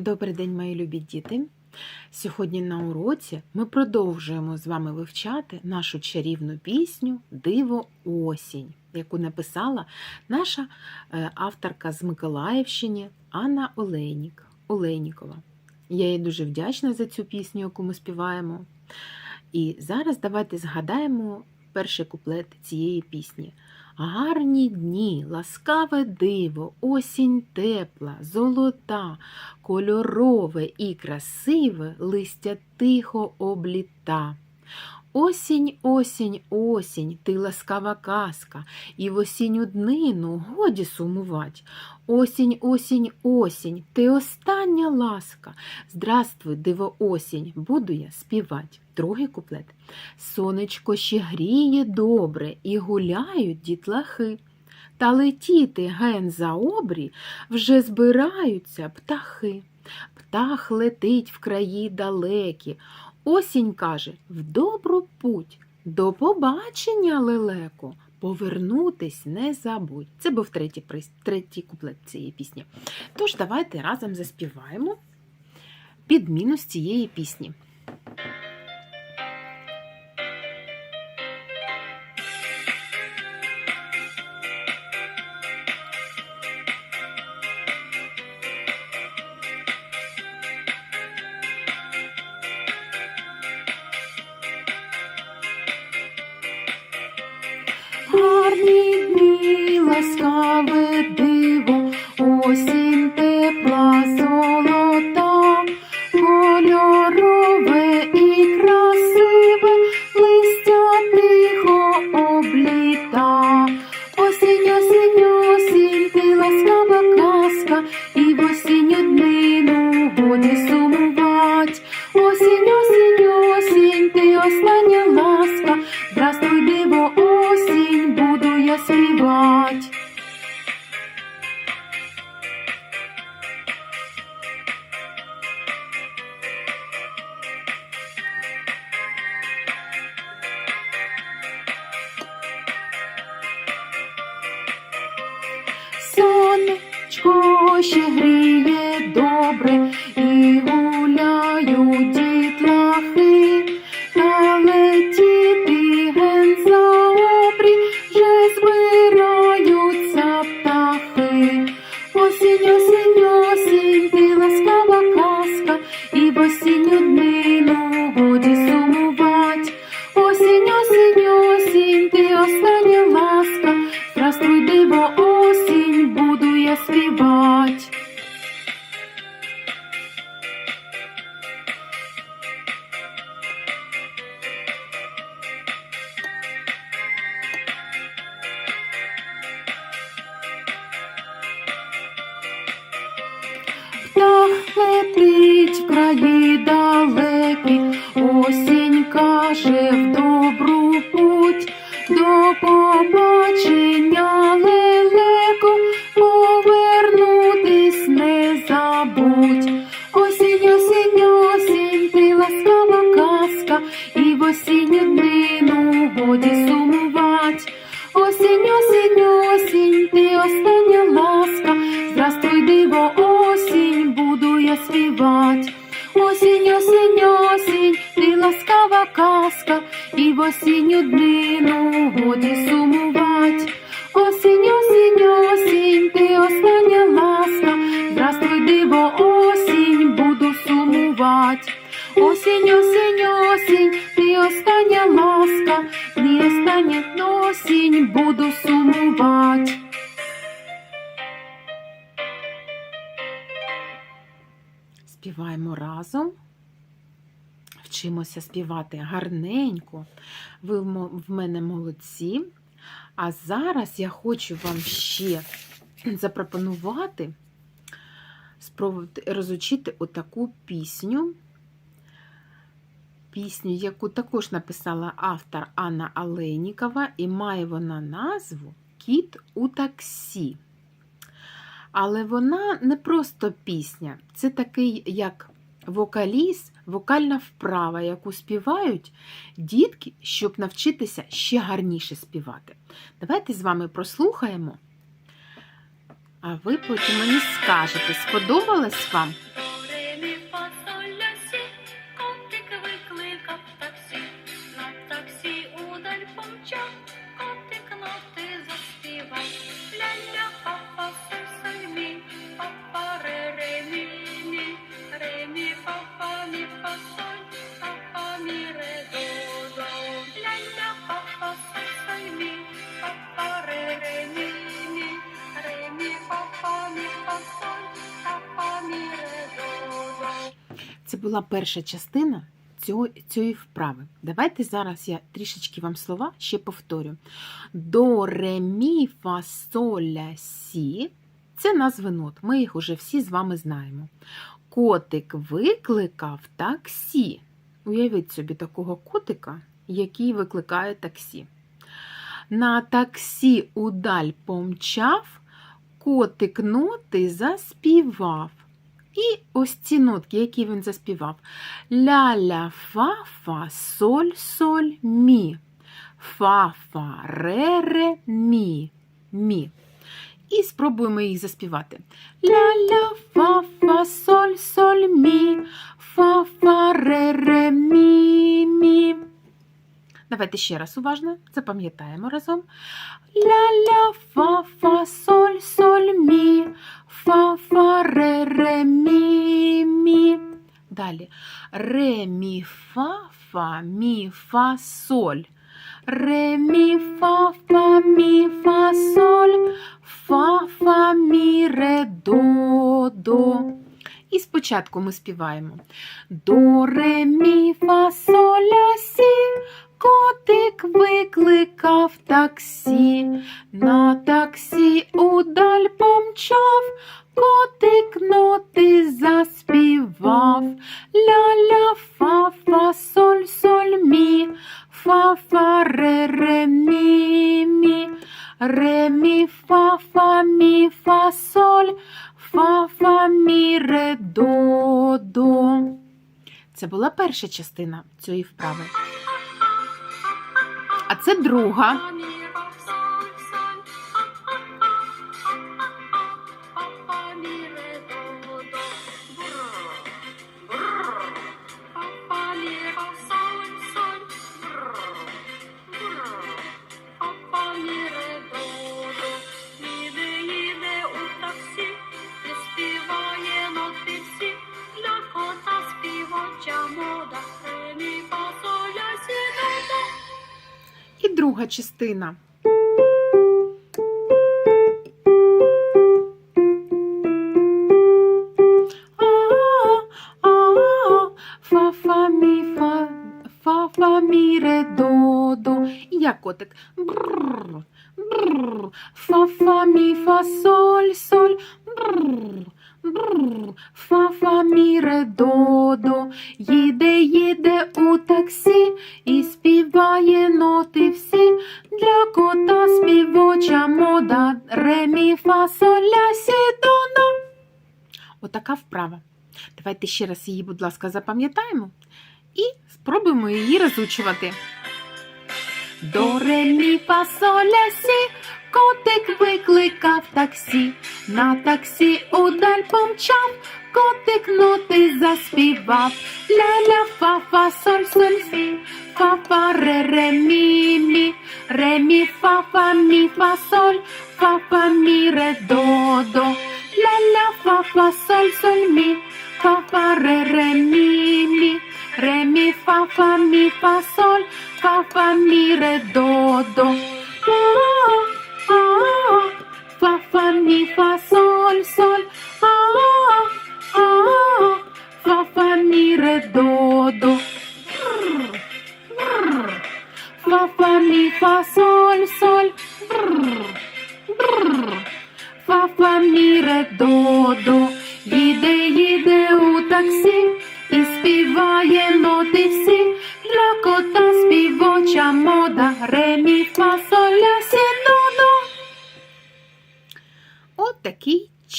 Добрий день, мої любі діти! Сьогодні на уроці ми продовжуємо з вами вивчати нашу чарівну пісню Диво осінь, яку написала наша е, авторка з Миколаївщини Анна Олейнік, Олейнікова. Я їй дуже вдячна за цю пісню, яку ми співаємо. І зараз давайте згадаємо перший куплет цієї пісні. Гарні дні, ласкаве диво, осінь тепла, золота, кольорове і красиве листя тихо обліта. Осінь, осінь, осінь, ти ласкава казка, і в осінню днину годі сумувать. Осінь, осінь, осінь, ти остання ласка. Здравствуй, диво осінь, буду я співать. Другий куплет. Сонечко ще гріє добре, і гуляють дітлахи. Та летіти ген за обрій вже збираються птахи. Птах летить в краї далекі. Осінь каже в добру путь. До побачення, лелеко, повернутись не забудь. Це був третій, третій куплет цієї пісні. Тож давайте разом заспіваємо підміну з цієї пісні. Гарні дні, ласкаве диво, осінь тепла, золота, кольорове і красиве, листя тихо обліта. Осінь, осінь, осінь, ти ласкава казка, і в Сонечко ще гріє годі сумувать. Осінь, осінь, осінь, ти остання ласка, Здравствуй, диво, осінь, буду я співать. Осінь, осінь, осінь, ти ласкава казка, і в осінню днину годі сумувать. Осінь, осінь, осінь, ти остання ласка, Здравствуй, диво, осінь, буду сумувать. Осінь, осінь, остання осінь, буду сумувать. Співаємо разом. Вчимося співати гарненько. Ви в мене молодці. А зараз я хочу вам ще запропонувати розучити отаку пісню. Пісню, яку також написала автор Анна Алейнікова, і має вона назву Кіт у таксі. Але вона не просто пісня, це такий як вокаліз, вокальна вправа, яку співають дітки, щоб навчитися ще гарніше співати. Давайте з вами прослухаємо, а ви потім мені скажете, сподобалось вам? Це була перша частина цієї вправи. Давайте зараз я трішечки вам слова ще повторю. До, ре, мі, фа, соль, ля, сі. Це назви нот. Ми їх уже всі з вами знаємо. Котик викликав таксі. Уявіть собі такого котика, який викликає таксі. На таксі удаль помчав, котик ноти заспівав. І ось ці нотки, які він заспівав. Ля-ля, фа-фа, соль-соль, мі. Фа-фа, ре-ре, мі. Мі. І спробуємо їх заспівати. Ля-ля, фа-фа, соль-соль, мі. Фа-фа, ре-ре, мі, мі. Давайте ще раз уважно запам'ятаємо разом. Ля-ля, фа-фа, соль-соль, мі. Фа-фа, ре-ре, мі, мі. Далі. Ре, мі, фа, фа, мі, фа, соль. Ре, мі, фа, фа, мі, фа, соль. Фа, фа, мі, ре, до, до. І спочатку ми співаємо. До, ре, мі, фа, соль, ля, сі. Котик викликав таксі. На таксі удаль помчав. Котик ноти заспівав. Ля-ля, фа-фа, соль, соль, мі. Фа-фа, ре-ре, мі, мі. Ре, мі, фа-фа, мі, фа, соль. Фа-фа, мі, ре, до, до. Це була перша частина цієї вправи. А це друга. І друга частина. Котик. Бррр, бррр. Фа, фа, мі, фа, соль, соль. Бррр, бррр. Фа, фа, мі, ре, до, до. Давайте ще раз її, будь ласка, запам'ятаємо і спробуємо її розучувати. До ре, мі, фа, соль, сі. Котик викликав таксі. На таксі удаль помчав. Котик ноти заспівав. Ля-ля, фа, фа, соль, соль, сі. Фа, фа, ре, ре, мі, мі. Ре, мі, фа, фа, мі, фа, соль. Фа, фа, мі, ре, до, до. Ля-ля, фа, фа, соль, соль, мі. Фа, фа, ре, ре, мі, мі. Ре, мі, фа, фа, мі, фа, соль. Фа, фа, мі, ре, до, до. А-а-а. Фа, фа, мі, фа,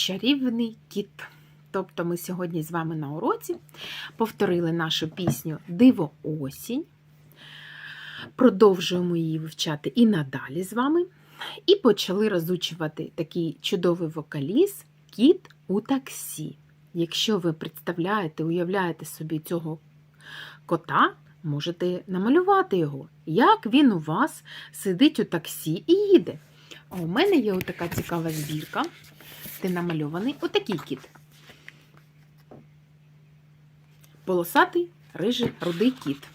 чарівний кіт. Тобто ми сьогодні з вами на уроці повторили нашу пісню Диво осінь. Продовжуємо її вивчати і надалі з вами. І почали розучувати такий чудовий вокаліз Кіт у таксі. Якщо ви представляєте, уявляєте собі цього кота, можете намалювати його, як він у вас сидить у таксі і їде. А у мене є така цікава збірка, де намальований отакий кіт. Полосатий, рижий, рудий кіт.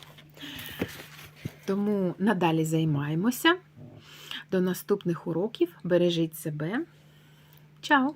Тому надалі займаємося. До наступних уроків. Бережіть себе. Чао!